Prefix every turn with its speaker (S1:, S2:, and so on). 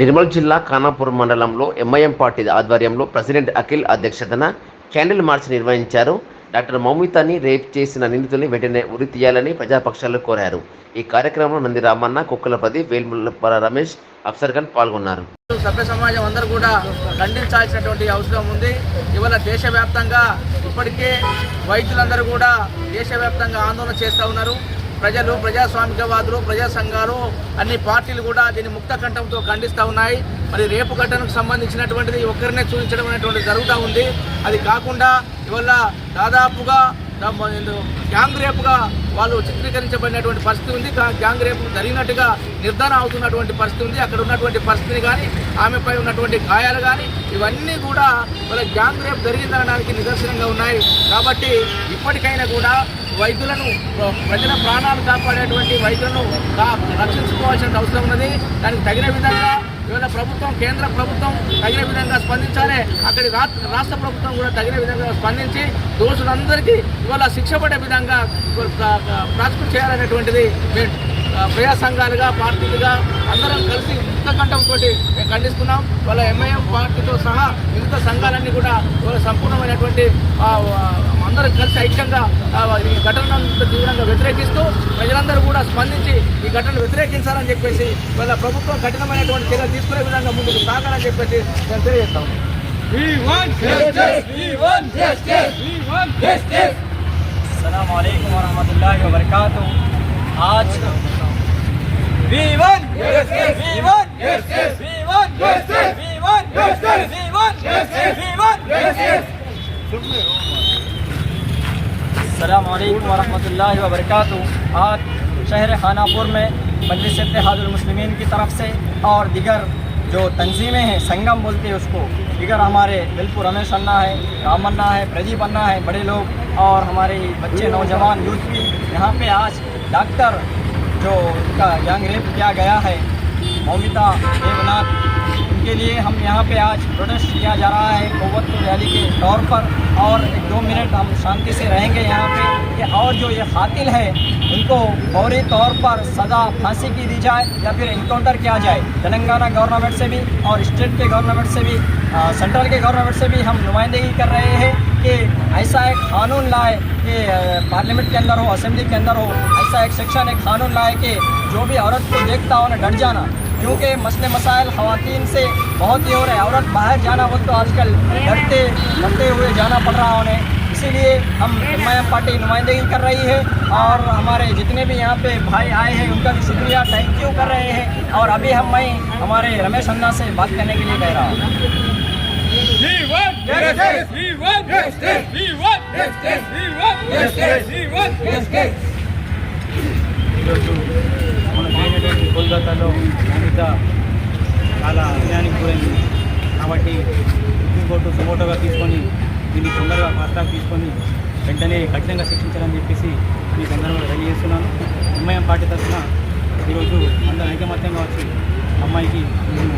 S1: నిర్మల్ జిల్లా ఖానాపూర్ మండలంలో MIM party ఆధ్వర్యంలో ప్రెసిడెంట్ అఖిల్ అధ్యక్షతన క్యాండిల్ మార్చ్ నిర్వహించారు. డాక్టర్ మౌమితాని రేప్ చేసిన నిందితుల్ని వెంటనే ఉరి తీయాలని ప్రజాపక్షాలు కోరారు. ఈ కార్యక్రమంలో నంది రామన్న కుక్కలపతి వేల్ముల రమేష్ అఫ్సర్ ఖాన్ పాల్గొన్నారు.
S2: సభ్య సమాజం అందరూ కూడా ఖండించాల్సినటువంటి అవసరం ఉంది. ఇవాళ దేశవ్యాప్తంగా ఇప్పటికే వైద్యులందరూ కూడా దేశవ్యాప్తంగా ఆందోళన చేస్తూ ఉన్నారు. ప్రజలు ప్రజాస్వామికవాదులు ప్రజా సంఘాలు అన్ని పార్టీలు కూడా దీన్ని ముక్త కంఠంతో ఖండిస్తూ ఉన్నాయి. మరి రేపు ఘటనకు సంబంధించినటువంటిది ఒక్కరినే చూపించడం అనేటువంటిది జరుగుతూ ఉంది. అది కాకుండా ఇవాళ దాదాపుగా గ్యాంగ్ రేపుగా వాళ్ళు చిత్రీకరించబడినటువంటి పరిస్థితి ఉంది. కా- గ్యాంగ్ రేపు జరిగినట్టుగా నిర్ధారణ అవుతున్నటువంటి పరిస్థితి ఉంది. అక్కడ ఉన్నటువంటి పరిస్థితిని కానీ ఆమెపై ఉన్నటువంటి గాయాలు కానీ ఇవన్నీ కూడా వాళ్ళ గ్యాంగ్ రేపు జరిగిందనడానికి నిదర్శనంగా ఉన్నాయి. కాబట్టి ఇప్పటికైనా కూడా వైద్యులను ప్రజల ప్రాణాలు కాపాడేటువంటి వైద్యులను రక్షించుకోవాల్సిన అవసరం ఉన్నది. దానికి తగిన విధంగా ఇవాళ ప్రభుత్వం కేంద్ర ప్రభుత్వం తగిన విధంగా స్పందించాలి. అక్కడి రా- రాష్ట్ర ప్రభుత్వం కూడా తగిన విధంగా స్పందించి దోషులందరికీ ఇవాళ శిక్ష పడే విధంగా ప్రాసిక్యూట్ చేయాలనేటువంటిది మేము ప్రజా సంఘాలుగా పార్టీలుగా అందరం కలిసి ముక్తకంఠంతో మేము ఖండిస్తున్నాం. వాళ్ళ ఎంఐఎం పార్టీతో సహా మిగతా సంఘాలన్నీ కూడా వాళ్ళ సంపూర్ణమైనటువంటి అందరం కలిసి ఐక్యంగా ఈ ఘటనను తీవ్రంగా వ్యతిరేకిస్తూ ప్రజలందరూ కూడా స్పందించి ఈ ఘటనను వ్యతిరేకించాలని చెప్పేసి వాళ్ళ ప్రభుత్వం కఠినమైనటువంటి చర్యలు తీసుకునే విధంగా ముందుకు సాగాలని చెప్పేసి మేము తెలియజేస్తాం.
S3: Assalamualaikum warahmatullahi wabarakatuh. आज V1 V1 अल्लाम वरहमल वरक आज शहर खानापुर में मजलिस हाजुलमसलिमिन की तरफ़ से और दिगर जो तंजीमें हैं, संगम बोलते हैं उसको, दिगर हमारे बिल्कुल रमेश अन्ना है, राम अन्ना है, प्रदीप अन्ना है, बड़े लोग और हमारे बच्चे, नौजवान यूथ भी यहाँ पे आज डॉक्टर जो उनका यंग रेप किया गया है मौमिता देवनाथ। उनके लिए हम यहाँ पे आज प्रोटेस्ट किया जा रहा है कोवत रैली के तौर पर और एक दो मिनट हम शांति से रहेंगे यहाँ पे। कि और जो ये कातिल है उनको फौरी तौर पर सज़ा फांसी की दी जाए या फिर इनकाउंटर किया जाए। तेलंगाना गवर्नमेंट से भी और स्टेट के गवर्नमेंट से भी अ, सेंट्रल के गवर्नमेंट से भी हम नुमाइंदगी कर रहे हैं कि ऐसा एक कानून लाए कि पार्लियामेंट के अंदर हो असेंबली के अंदर हो ऐसा एक सेक्शन एक कानून लाए कि जो भी औरत को देखता हो उन्हें डर जाना क्योंकि मसले मसाइल खातन से बहुत ही हो रहे हैं औरत बाहर जाना वो तो आजकल डरते डरते हुए जाना पड़ रहा है उन्हें इसीलिए हम एम पार्टी नुमाइंदगी कर रही है और हमारे जितने भी यहाँ पे भाई आए हैं उनका भी शुक्रिया थैंक यू कर रहे हैं और अभी हम मैं हमारे रमेश अन्ना से बात करने के लिए कह रहा हूँ
S4: ఈరోజు కోల్కతాలో అమిత చాలా అన్యాయానికి గురైంది. కాబట్టి సుప్రీంకోర్టు సుమోటోగా తీసుకొని దీన్ని తొందరగా ఫాస్టాగ్ తీసుకొని వెంటనే కఠినంగా శిక్షించాలని చెప్పేసి ఈ సందర్భంగా తెలియజేస్తున్నాను. ఎంఐఎం పార్టీ తరఫున ఈరోజు అందరూ ఐకమత్యంగా వచ్చి అమ్మాయికి మేము